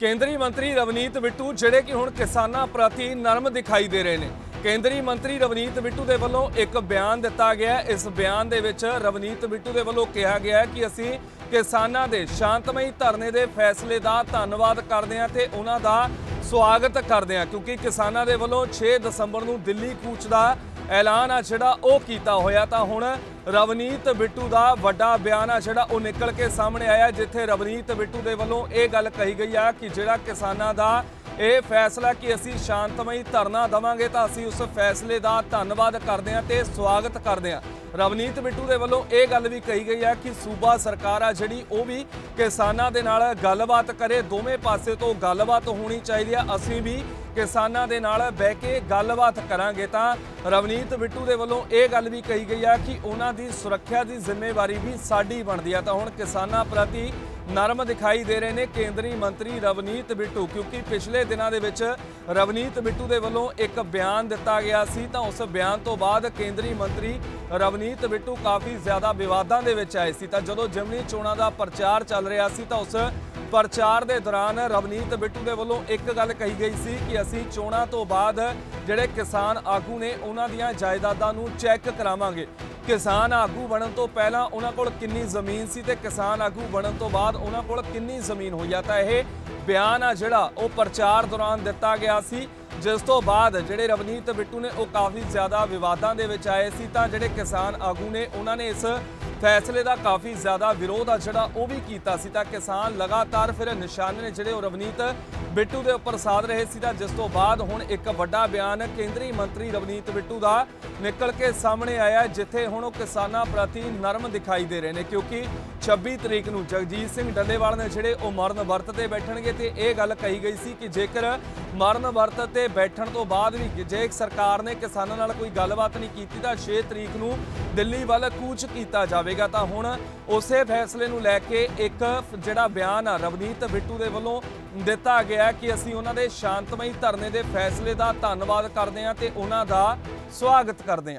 ਕੇਂਦਰੀ ਮੰਤਰੀ ਰਵਨੀਤ ਬਿੱਟੂ ਜਿਹੜੇ ਕਿ ਹੁਣ ਕਿਸਾਨਾਂ ਪ੍ਰਤੀ ਨਰਮ ਦਿਖਾਈ ਦੇ ਰਹੇ ਨੇ। ਕੇਂਦਰੀ ਮੰਤਰੀ ਰਵਨੀਤ ਬਿੱਟੂ ਦੇ ਵੱਲੋਂ ਇੱਕ ਬਿਆਨ ਦਿੱਤਾ ਗਿਆ ਇਸ ਬਿਆਨ ਦੇ ਵਿੱਚ ਰਵਨੀਤ ਬਿੱਟੂ ਦੇ ਵੱਲੋਂ ਕਿਹਾ ਗਿਆ ਕਿ ਅਸੀਂ ਕਿਸਾਨਾਂ ਦੇ ਸ਼ਾਂਤਮਈ ਧਰਨੇ ਦੇ ਫੈਸਲੇ ਦਾ ਧੰਨਵਾਦ ਕਰਦੇ ਹਾਂ ਤੇ ਉਹਨਾਂ ਦਾ ਸਵਾਗਤ ਕਰਦੇ ਹਾਂ, ਕਿਉਂਕਿ ਕਿਸਾਨਾਂ ਦੇ ਵੱਲੋਂ 6 ਦਸੰਬਰ ਨੂੰ ਦਿੱਲੀ ਕੂਚ ਦਾ ਐਲਾਨ ਆ ਜਿਹੜਾ ਉਹ ਕੀਤਾ ਹੋਇਆ ਤਾਂ ਹੁਣ ਰਵਨੀਤ ਬਿੱਟੂ ਦਾ ਵੱਡਾ ਬਿਆਨ ਆ ਜਿਹੜਾ ਉਹ ਨਿਕਲ ਕੇ ਸਾਹਮਣੇ ਆਇਆ ਜਿੱਥੇ ਰਵਨੀਤ ਬਿੱਟੂ ਦੇ ਵੱਲੋਂ ਇਹ ਗੱਲ ਕਹੀ ਗਈ ਆ ਕਿ ਜਿਹੜਾ ਕਿਸਾਨਾਂ ਦਾ ਇਹ ਫੈਸਲਾ ਕਿ ਅਸੀਂ ਸ਼ਾਂਤਮਈ ਧਰਨਾ ਦਵਾਂਗੇ ਤਾਂ ਅਸੀਂ ਉਸ ਫੈਸਲੇ ਦਾ ਧੰਨਵਾਦ ਕਰਦੇ ਹਾਂ ਤੇ ਸਵਾਗਤ ਕਰਦੇ ਹਾਂ। ਰਵਨੀਤ ਬਿੱਟੂ ਦੇ ਵੱਲੋਂ ਇਹ ਗੱਲ ਵੀ ਕਹੀ ਗਈ ਹੈ ਕਿ ਸੂਬਾ ਸਰਕਾਰ ਆ ਜਿਹੜੀ, ਉਹ ਵੀ ਕਿਸਾਨਾਂ ਦੇ ਨਾਲ ਗੱਲਬਾਤ ਕਰੇ। ਦੋਵੇਂ ਪਾਸੇ ਤੋਂ ਗੱਲਬਾਤ ਹੋਣੀ ਚਾਹੀਦੀ ਆ ਅਸੀਂ ਵੀ ਕਿਸਾਨਾਂ ਦੇ ਨਾਲ ਬਹਿ ਕੇ ਗੱਲਬਾਤ ਕਰਾਂਗੇ ਤਾਂ ਰਵਨੀਤ ਬਿੱਟੂ ਦੇ ਵੱਲੋਂ ਇਹ ਗੱਲ ਵੀ ਕਹੀ ਗਈ ਆ ਕਿ ਉਹਨਾਂ ਦੀ ਸੁਰੱਖਿਆ ਦੀ ਜ਼ਿੰਮੇਵਾਰੀ ਵੀ ਸਾਡੀ ਬਣਦੀ ਆ ਤਾਂ ਹੁਣ ਕਿਸਾਨਾਂ ਪ੍ਰਤੀ ਨਰਮ ਦਿਖਾਈ ਦੇ ਰਹੇ ਨੇ ਕੇਂਦਰੀ ਮੰਤਰੀ ਰਵਨੀਤ ਬਿੱਟੂ, ਕਿਉਂਕਿ ਪਿਛਲੇ ਦਿਨਾਂ ਦੇ ਵਿੱਚ ਰਵਨੀਤ ਬਿੱਟੂ ਦੇ ਵੱਲੋਂ ਇੱਕ ਬਿਆਨ ਦਿੱਤਾ ਗਿਆ ਸੀ। ਤਾਂ ਉਸ ਬਿਆਨ ਤੋਂ ਬਾਅਦ ਕੇਂਦਰੀ ਮੰਤਰੀ ਰਵਨੀਤ ਬਿੱਟੂ ਕਾਫੀ ਜ਼ਿਆਦਾ ਵਿਵਾਦਾਂ ਦੇ ਵਿੱਚ ਆਏ ਸੀ। ਤਾਂ ਜਦੋਂ ਜਿਮਨੀ ਚੋਣਾਂ ਦਾ ਪ੍ਰਚਾਰ ਚੱਲ ਰਿਹਾ ਸੀ, ਤਾਂ ਉਸ ਪ੍ਰਚਾਰ ਦੇ ਦੌਰਾਨ ਰਵਨੀਤ ਬਿੱਟੂ ਦੇ ਵੱਲੋਂ ਇੱਕ ਗੱਲ ਕਹੀ ਗਈ ਸੀ ਕਿ ਅਸੀਂ ਚੋਣਾਂ ਤੋਂ ਬਾਅਦ ਜਿਹੜੇ ਕਿਸਾਨ ਆਗੂ ਨੇ, ਉਹਨਾਂ ਦੀਆਂ ਜਾਇਦਾਦਾਂ ਨੂੰ ਚੈੱਕ ਕਰਾਵਾਂਗੇ। ਕਿਸਾਨ ਆਗੂ ਬਣਨ ਤੋਂ ਪਹਿਲਾਂ ਉਹਨਾਂ ਕੋਲ ਕਿੰਨੀ ਜ਼ਮੀਨ ਸੀ ਤੇ ਕਿਸਾਨ ਆਗੂ ਬਣਨ ਤੋਂ ਬਾਅਦ ਉਹਨਾਂ ਕੋਲ ਕਿੰਨੀ ਜ਼ਮੀਨ ਹੋਈ ਆ? ਤਾਂ ਇਹ ਬਿਆਨ ਆ ਜਿਹੜਾ ਉਹ ਪ੍ਰਚਾਰ ਦੌਰਾਨ ਦਿੱਤਾ ਗਿਆ ਸੀ। ਜਿਸ ਤੋਂ ਬਾਅਦ ਜਿਹੜੇ ਰਵਨੀਤ ਬਿੱਟੂ ਨੇ ਉਹ ਕਾਫੀ ਜ਼ਿਆਦਾ ਵਿਵਾਦਾਂ ਦੇ ਵਿੱਚ ਆਏ ਸੀ, ਤਾਂ ਜਿਹੜੇ ਕਿਸਾਨ ਆਗੂ ਨੇ ਉਹਨਾਂ ਨੇ ਇਸ ਫੈਸਲੇ ਦਾ ਕਾਫੀ ਜ਼ਿਆਦਾ ਵਿਰੋਧ ਆ ਜਿਹੜਾ ਉਹ ਵੀ ਕੀਤਾ ਸੀ। ਤਾਂ ਕਿਸਾਨ ਲਗਾਤਾਰ ਫਿਰ ਨਿਸ਼ਾਨੇ ਨੇ ਜਿਹੜੇ ਉਹ ਰਵਨੀਤ ਬਿੱਟੂ ਦੇ ਉੱਪਰ ਸਾਧ ਰਹੇ ਸੀ ਤਾਂ ਜਿਸ ਤੋਂ ਬਾਅਦ ਹੁਣ ਇੱਕ ਵੱਡਾ ਬਿਆਨ ਕੇਂਦਰੀ ਮੰਤਰੀ ਰਵਨੀਤ ਬਿੱਟੂ ਦਾ ਨਿਕਲ ਕੇ ਸਾਹਮਣੇ ਆਇਆ ਜਿੱਥੇ ਹੁਣ ਉਹ ਕਿਸਾਨਾਂ ਪ੍ਰਤੀ ਨਰਮ ਦਿਖਾਈ ਦੇ ਰਹੇ ਨੇ, ਕਿਉਂਕਿ 26 ਤਰੀਕ ਨੂੰ ਜਗਜੀਤ ਸਿੰਘ ਡੱਲੇਵਾਲ ਨੇ ਜਿਹੜੇ ਉਹ ਮਰਨ ਵਰਤ ਤੇ ਬੈਠਣਗੇ ਤੇ ਇਹ ਗੱਲ ਕਹੀ ਗਈ ਸੀ ਕਿ ਜੇਕਰ ਮਰਨ ਵਰਤ ਤੇ ਬੈਠਣ ਤੋਂ ਬਾਅਦ ਵੀ ਜੇ ਸਰਕਾਰ ਨੇ ਕਿਸਾਨਾਂ ਨਾਲ ਕੋਈ ਗੱਲਬਾਤ ਨਹੀਂ ਕੀਤੀ ਤਾਂ 6 ਤਰੀਕ ਨੂੰ ਦਿੱਲੀ ਵੱਲ ਕੂਚ ਕੀਤਾ ਜਾਵੇਗਾ। ਤਾਂ ਹੁਣ ਉਸੇ ਫੈਸਲੇ ਨੂੰ ਲੈ ਕੇ ਇੱਕ ਜਿਹੜਾ ਬਿਆਨ ਆ ਰਵਨੀਤ ਬਿੱਟੂ ਦੇ ਵੱਲੋਂ ਦਿੱਤਾ ਗਿਆ ਕਿ ਅਸੀਂ ਉਹਨਾਂ ਦੇ ਸ਼ਾਂਤਮਈ ਧਰਨੇ ਦੇ ਫੈਸਲੇ ਦਾ ਧੰਨਵਾਦ ਕਰਦੇ ਹਾਂ ਤੇ ਉਹਨਾਂ ਦਾ ਸਵਾਗਤ ਕਰਦੇ ਹਾਂ।